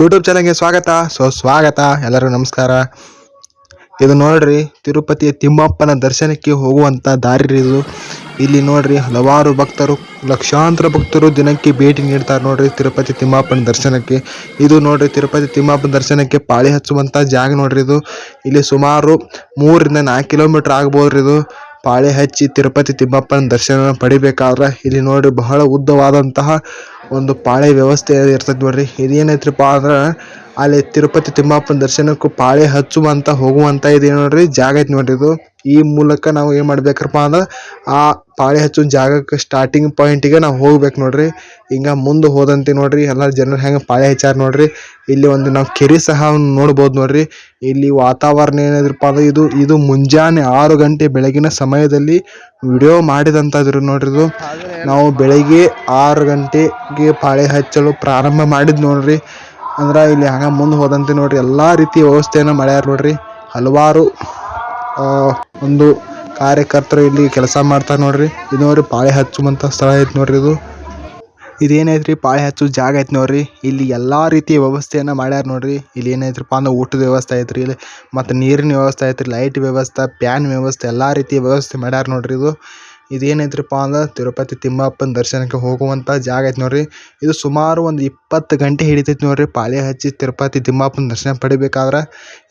YouTube ಚಾನಲ್ಗೆ ಸ್ವಾಗತ. So ಸ್ವಾಗತ. ಎಲ್ಲರಿಗೂ ನಮಸ್ಕಾರ. ಇದು ನೋಡ್ರಿ, ತಿರುಪತಿಯ ತಿಮ್ಮಪ್ಪನ ದರ್ಶನಕ್ಕೆ ಹೋಗುವಂತ ದಾರಿ ಇದು. ಇಲ್ಲಿ ನೋಡ್ರಿ, ಹಲವಾರು ಭಕ್ತರು, ಲಕ್ಷಾಂತರ ಭಕ್ತರು ದಿನಕ್ಕೆ ಭೇಟಿ ನೀಡ್ತಾರೆ ನೋಡ್ರಿ ತಿರುಪತಿ ತಿಮ್ಮಪ್ಪನ ದರ್ಶನಕ್ಕೆ. ಇದು ನೋಡ್ರಿ, ತಿರುಪತಿ ತಿಮ್ಮಪ್ಪನ ದರ್ಶನಕ್ಕೆ ಪಾಳಿ ಹಚ್ಚುವಂತ ಜಾಗ ನೋಡ್ರಿ ಇದು. ಇಲ್ಲಿ ಸುಮಾರು ಮೂರರಿಂದ ನಾಲ್ಕು ಕಿಲೋಮೀಟರ್ ಆಗ್ಬೋದ್ರಿ ಇದು. ಪಾಳೆ ಹಚ್ಚಿ ತಿರುಪತಿ ತಿಮ್ಮಪ್ಪನ ದರ್ಶನ ಪಡಿಬೇಕಾದ್ರೆ ಇಲ್ಲಿ ನೋಡ್ರಿ ಬಹಳ ಉದ್ದವಾದಂತಹ ಒಂದು ಪಾಳೆ ವ್ಯವಸ್ಥೆ ಇರ್ತೈತೆ ನೋಡ್ರಿ. ಇದೇನೈತ್ರಿಪ್ಪ ಅಂದ್ರೆ ಅಲ್ಲಿ ತಿರುಪತಿ ತಿಮ್ಮಪ್ಪನ ದರ್ಶನಕ್ಕೂ ಪಾಳೆ ಹಚ್ಚುವಂತ, ಹೋಗುವಂತ ಇದೆ ನೋಡ್ರಿ. ಜಾಗ ಐತೆ ನೋಡ್ರಿ ಇದು. ಈ ಮೂಲಕ ನಾವು ಏನು ಮಾಡ್ಬೇಕಪ್ಪ ಅಂದ್ರೆ ಆ ಪಾಳೆ ಹಚ್ಚೋ ಜಾಗಕ್ಕೆ ಸ್ಟಾರ್ಟಿಂಗ್ ಪಾಯಿಂಟಿಗೆ ನಾವು ಹೋಗ್ಬೇಕು ನೋಡ್ರಿ. ಹಿಂಗೆ ಮುಂದೆ ಹೋದಂತೆ ನೋಡ್ರಿ, ಎಲ್ಲ ಜನರು ಹೆಂಗೆ ಪಾಳಿ ಹಚ್ಚಾರ ನೋಡ್ರಿ. ಇಲ್ಲಿ ಒಂದು ನಾವು ಕೆರೆ ಸಹ ನೋಡ್ಬೋದು ನೋಡ್ರಿ. ಇಲ್ಲಿ ವಾತಾವರಣ ಏನಾದ್ರಪ್ಪ ಅಂದ್ರೆ ಇದು ಇದು ಮುಂಜಾನೆ ಆರು ಗಂಟೆ ಬೆಳಗಿನ ಸಮಯದಲ್ಲಿ ವಿಡಿಯೋ ಮಾಡಿದಂತಾದ್ರು ನೋಡ್ರಿ ಇದು. ನಾವು ಬೆಳಗ್ಗೆ ಆರು ಗಂಟೆಗೆ ಪಾಳಿ ಹಚ್ಚಲು ಪ್ರಾರಂಭ ಮಾಡಿದ್ ನೋಡ್ರಿ. ಅಂದ್ರೆ ಇಲ್ಲಿ ಹಂಗ ಮುಂದೆ ಹೋದಂತೆ ನೋಡ್ರಿ. ಎಲ್ಲಾ ರೀತಿಯ ವ್ಯವಸ್ಥೆಯನ್ನು ಮಾಡ್ಯಾರ ನೋಡ್ರಿ. ಹಲವಾರು ಒಂದು ಕಾರ್ಯಕರ್ತರು ಇಲ್ಲಿ ಕೆಲಸ ಮಾಡ್ತಾರೆ ನೋಡ್ರಿ. ಇದು ನೋಡ್ರಿ ಪಾಳೆ ಹಚ್ಚುವಂತ ಸ್ಥಳ ಐತಿ ನೋಡ್ರಿ ಇದು. ಇದೇನೈತ್ರಿ? ಪಾಳೆ ಹಚ್ಚು ಜಾಗ ಐತಿ ನೋಡ್ರಿ. ಇಲ್ಲಿ ಎಲ್ಲಾ ರೀತಿಯ ವ್ಯವಸ್ಥೆಯನ್ನ ಮಾಡ್ಯಾರ ನೋಡ್ರಿ. ಇಲ್ಲಿ ಏನೈತ್ರಪ್ಪ ಅಂದ್ರೆ ಊಟದ ವ್ಯವಸ್ಥೆ ಐತ್ರಿ. ಇಲ್ಲಿ ಮತ್ತೆ ನೀರಿನ ವ್ಯವಸ್ಥೆ ಐತ್ರಿ. ಲೈಟ್ ವ್ಯವಸ್ಥೆ ಪ್ಯಾನ್ ವ್ಯವಸ್ಥೆ ಎಲ್ಲಾ ರೀತಿಯ ವ್ಯವಸ್ಥೆ ಮಾಡ್ಯಾರ ನೋಡ್ರಿ ಇದು. ಇದೇನೈತ್ರಪ್ಪ ಅಂದ್ರೆ ತಿರುಪತಿ ತಿಮ್ಮಪ್ಪನ ದರ್ಶನಕ್ಕೆ ಹೋಗುವಂತ ಜಾಗ ಐತಿ ನೋಡ್ರಿ. ಇದು ಸುಮಾರು ಒಂದು ಇಪ್ಪತ್ತು ಗಂಟೆ ಹಿಡಿತೈತಿ ನೋಡ್ರಿ ಪಾಳೆ ಹಚ್ಚಿ ತಿರುಪತಿ ತಿಮ್ಮಪ್ಪನ ದರ್ಶನ ಪಡಿಬೇಕಾದ್ರೆ.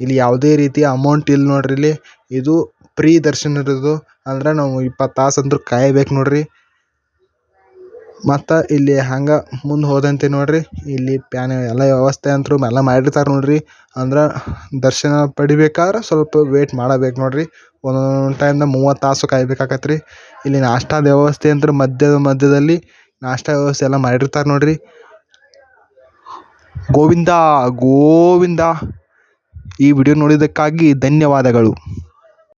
ಇಲ್ಲಿ ಯಾವುದೇ ರೀತಿಯ ಅಮೌಂಟ್ ಇಲ್ಲ ನೋಡ್ರಿ ಇಲ್ಲಿ. ಇದು ಫ್ರೀ ದರ್ಶನ ಇರೋದು ಅಂದ್ರೆ ನಾವು ಇಪ್ಪತ್ತು ತಾಸು ಅಂದ್ರೆ ಕಾಯಬೇಕು ನೋಡ್ರಿ. ಮತ್ತು ಇಲ್ಲಿ ಹಂಗೆ ಮುಂದೆ ಹೋದಂತೆ ನೋಡ್ರಿ. ಇಲ್ಲಿ ಪ್ಯಾನ್ ಎಲ್ಲ ವ್ಯವಸ್ಥೆ ಅಂತರೂ ಎಲ್ಲ ಮಾಡಿರ್ತಾರೆ ನೋಡ್ರಿ. ಅಂದ್ರೆ ದರ್ಶನ ಪಡಿಬೇಕಾದ್ರೆ ಸ್ವಲ್ಪ ವೇಟ್ ಮಾಡಬೇಕು ನೋಡ್ರಿ. ಒಂದೊಂದು ಟೈಮ್ದಾಗ ಮೂವತ್ತು ತಾಸು ಕಾಯ್ಬೇಕಾಗತ್ತೆ ರೀ ಇಲ್ಲಿ ನಾಷ್ಟಾದ ವ್ಯವಸ್ಥೆ ಅಂದ್ರೆ ಮಧ್ಯದ ಮಧ್ಯದಲ್ಲಿ ನಾಷ್ಟ ವ್ಯವಸ್ಥೆ ಎಲ್ಲ ಮಾಡಿರ್ತಾರೆ ನೋಡ್ರಿ. ಗೋವಿಂದ ಗೋವಿಂದ. ಈ ವಿಡಿಯೋ ನೋಡಿದ್ದಕ್ಕಾಗಿ ಧನ್ಯವಾದಗಳು.